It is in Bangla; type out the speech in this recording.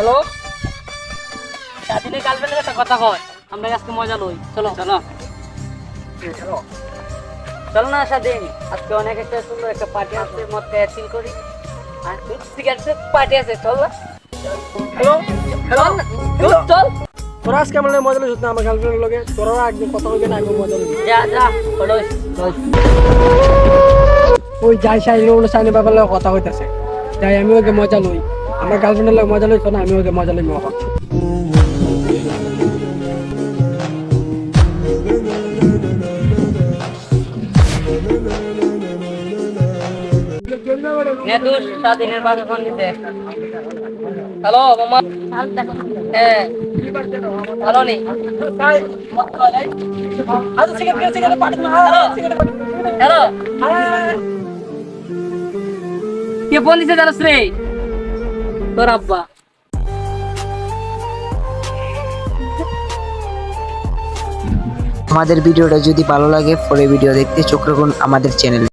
হ্যালো? স্বাধীনের গার্লফ্রেন্ডের একটা কথা কয়। আমরা আজকে মজা লই? চলো। চলো। চলো। না স্বাধীন। আজকে অনেক একটা সুন্দর একটা পার্টি আছে মদ খেয়ে চিল করি। আর সিগারেটের পার্টি আছে চল হ্যালো? তোরা আজকে আমার মজা লইছ না? আমার গার্লফ্রেন্ডের লগে? তোরা একদিন কথা হইবে না আগে মজা লইবি? যা যা চলো ওই যাই ওগুলো সাইনে বাবার কথা হইতাছে। যাই আমি ওকে মজা লই। আমার গার্লফ্রেন্ডের লগে মজা লইছ না আমি ওকে মজা লইব। হ্যালো মামা। হ্যাঁ। ভালো নেই। হ্যালো। কে ফোন দিছে জানাস রে আমাদের ভিডিওটা যদি ভালো লাগে পরে ভিডিও দেখতে চোখ রাখুন আমাদের চ্যানেলে।